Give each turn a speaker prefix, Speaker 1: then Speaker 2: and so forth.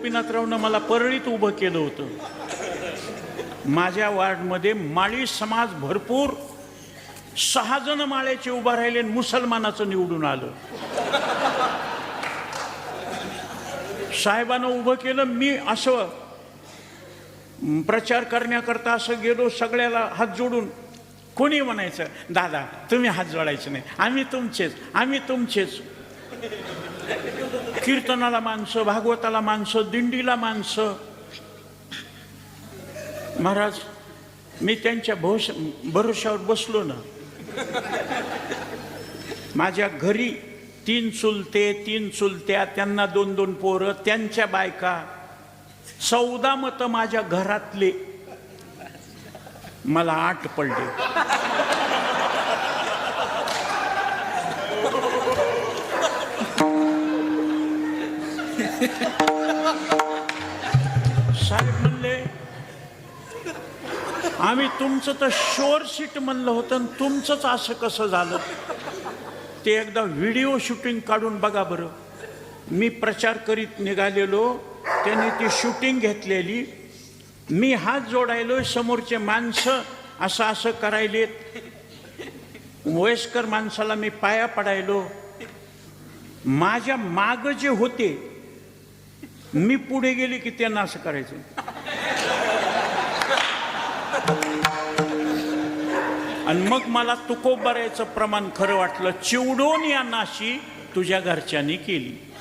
Speaker 1: गोपीनाथरावनं मला परळीत उभं केलं होतं. माझ्या वार्डमध्ये माळी समाज भरपूर सहा जण माळ्याचे उभा राहिले आणि मुसलमानाचं निवडून आलं. साहेबानं उभं केलं मी असं प्रचार करण्याकरता असं गेलो सगळ्याला हात जोडून कोणी म्हणायचं दादा तुम्ही हात जोडायचे नाही आम्ही तुमचेच आम्ही तुमचेच. कीर्तनाला माणसं भागवताला माणसं दिंडीला माणसं महाराज मी त्यांच्या भोश भरोशावर बसलो ना. माझ्या घरी तीन चुलते तीन चुलत्या त्यांना दोन दोन पोरं त्यांच्या बायका. चौदा मतं माझ्या घरातले. मला आठ पडले. साहेब म्हणले आम्ही तुमचं तर शोर सीट म्हणलं होतं आणि तुमचंच असं कसं झालं? ते एकदा व्हिडिओ शूटिंग काढून बघा बरं. मी प्रचार करीत निघालेलो त्यांनी ती शूटिंग घेतलेली. मी हात जोडायलो समोरचे माणसं असं असं करायलेत. वयस्कर माणसाला मी पाया पडायलो. माझ्या माग जे होते मी पुढे गेले की त्यांना असं करायचं. आणि मग मला तुकोबऱ्याचं प्रमाण खरं वाटलं. चिवडून या नाशी तुझ्या घरच्यांनी केली.